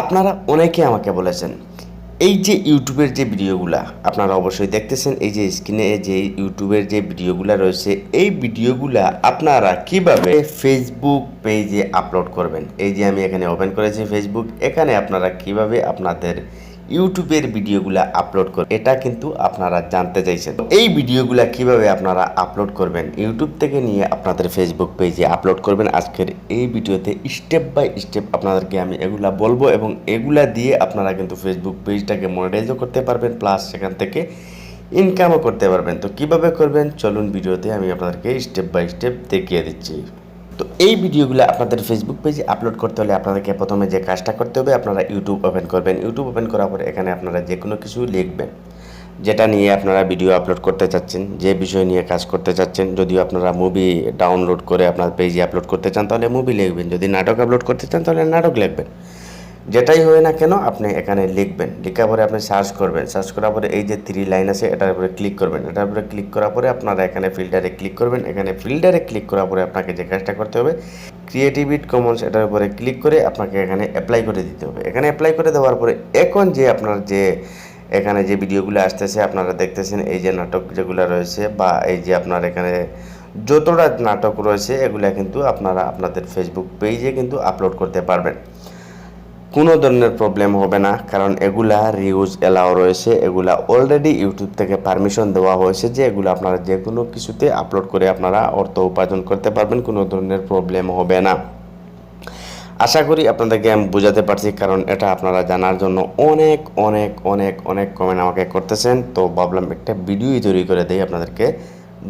আপনারা অনেকে আমাকে বলেছেন, এই যে ইউটিউবের যে ভিডিওগুলা, আপনারা অবশ্যই দেখতেছেন, এই যে স্ক্রিনে যে ইউটিউবের যে ভিডিওগুলা রয়েছে, এই ভিডিওগুলা আপনারা কীভাবে ফেসবুক পেজে আপলোড করবেন? এই যে আমি এখানে ওপেন করেছি ফেসবুক এখানে আপনারা কীভাবে আপনাদের ইউটিউবের ভিডিওগুলো আপলোড করবেন এটা কিন্তু আপনারা জানতে চাইছেন। এই ভিডিওগুলা কীভাবে আপনারা আপলোড করবেন? ইউটিউব থেকে নিয়ে আপনাদের ফেসবুক পেজে আপলোড করবেন। আজকের এই ভিডিওতে স্টেপ বাই স্টেপ আপনাদেরকে আমি এগুলা বলব এবং এগুলা দিয়ে আপনারা কিন্তু ফেসবুক পেজটাকে মনিটাইজও করতে পারবেন প্লাস সেখান থেকে ইনকামও করতে পারবেন। তো কীভাবে করবেন? চলুন ভিডিওতে আমি আপনাদেরকে স্টেপ বাই স্টেপ দেখিয়ে দিচ্ছি। তো এই ভিডিওগুলো আপনাদের ফেসবুক পেজে আপলোড করতে হলে আপনাদেরকে প্রথমে যে কাজটা করতে হবে, আপনারা ইউটিউব ওপেন করবেন। ইউটিউব ওপেন করার পরে এখানে আপনারা যে কোনো কিছু লিখবেন, যেটা নিয়ে আপনারা ভিডিও আপলোড করতে চাচ্ছেন, যে বিষয় নিয়ে কাজ করতে চাচ্ছেন। যদিও আপনারা মুভি ডাউনলোড করে আপনার পেজে আপলোড করতে চান, তাহলে মুভি লিখবেন। যদি নাটক আপলোড করতে চান, তাহলে নাটক লিখবেন। যেটাই হয় না কেন আপনি এখানে লিখবেন। লেখার পরে আপনি সার্চ করবেন। সার্চ করার পরে এই যে থ্রি লাইন আছে, এটার উপরে ক্লিক করবেন। এটার উপরে ক্লিক করার পরে আপনারা এখানে ফিল্টারে ক্লিক করবেন। এখানে ফিল্টারে ক্লিক করার পরে আপনাকে যে কাজটা করতে হবে ক্রিয়েটিভিট কমন্স এটার উপরে ক্লিক করে আপনাকে এখানে অ্যাপ্লাই করে দিতে হবে। এখানে অ্যাপ্লাই করে দেওয়ার পরে এখন যে আপনার যে এখানে যে ভিডিওগুলো আসতেছে, আপনারা দেখতেছেন এই যে নাটক যেগুলো রয়েছে বা এই যে আপনার এখানে যতটা নাটক রয়েছে, এগুলা কিন্তু আপনারা আপনাদের ফেসবুক পেজে কিন্তু আপলোড করতে পারবেন। কোনো ধরনের প্রবলেম হবে না, কারণ এগুলা রিউজ এলাও রয়েছে, এগুলা অলরেডি ইউটিউব থেকে পারমিশন দেওয়া হয়েছে যে এগুলো আপনারা যে কোনো কিছুতে আপলোড করে আপনারা অর্থ উপার্জন করতে পারবেন, কোনো ধরনের প্রবলেম হবে না। আশা করি আপনাদেরকে আমি বোঝাতে পারছি, কারণ এটা আপনারা জানার জন্য অনেক অনেক অনেক অনেক কমেন্ট আমাকে করতেছেন। তো ভাবলাম একটা ভিডিওই তৈরি করে দেই আপনাদেরকে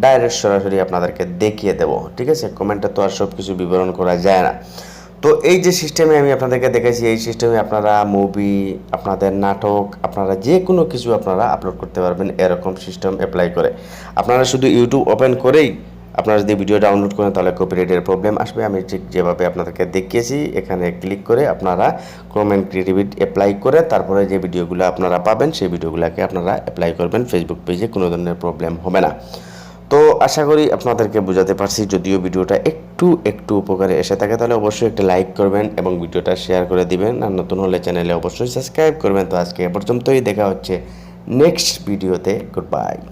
ডাইরেক্ট সরাসরি আপনাদেরকে দেখিয়ে দেবো। ঠিক আছে? কমেন্টে তো আর সব কিছু বিবরণ করা যায় না। তো এই যে সিস্টেমে আমি আপনাদেরকে দেখেছি, এই সিস্টেমে আপনারা মুভি আপনাদের নাটক, আপনারা যে কোনো কিছু আপনারা আপলোড করতে পারবেন, এরকম সিস্টেম অ্যাপ্লাই করে। আপনারা শুধু ইউটিউব ওপেন করেই আপনারা যদি ভিডিও ডাউনলোড করেন, তাহলে কপিরাইটের প্রবলেম আসবে। আমি ঠিক যেভাবে আপনাদেরকে দেখিয়েছি, এখানে ক্লিক করে আপনারা ক্রোমেন ক্রিয়েটিভিট অ্যাপ্লাই করে, তারপরে যে ভিডিওগুলো আপনারা পাবেন, সেই ভিডিওগুলোকে আপনারা অ্যাপ্লাই করবেন। ফেসবুক পেজে কোনো ধরনের প্রবলেম হবে না। তো আশা করি আপনাদেরকে বোঝাতে পারছি, যদিও ভিডিওটা একটু একটু উপকারে এসে থাকে, তাহলে অবশ্যই একটা লাইক করবেন এবং ভিডিওটা শেয়ার করে দিবেন। আর নতুন হলে চ্যানেলে অবশ্যই সাবস্ক্রাইব করবেন। তো আজকে এ পর্যন্তই, দেখা হচ্ছে নেক্সট ভিডিওতে। Good bye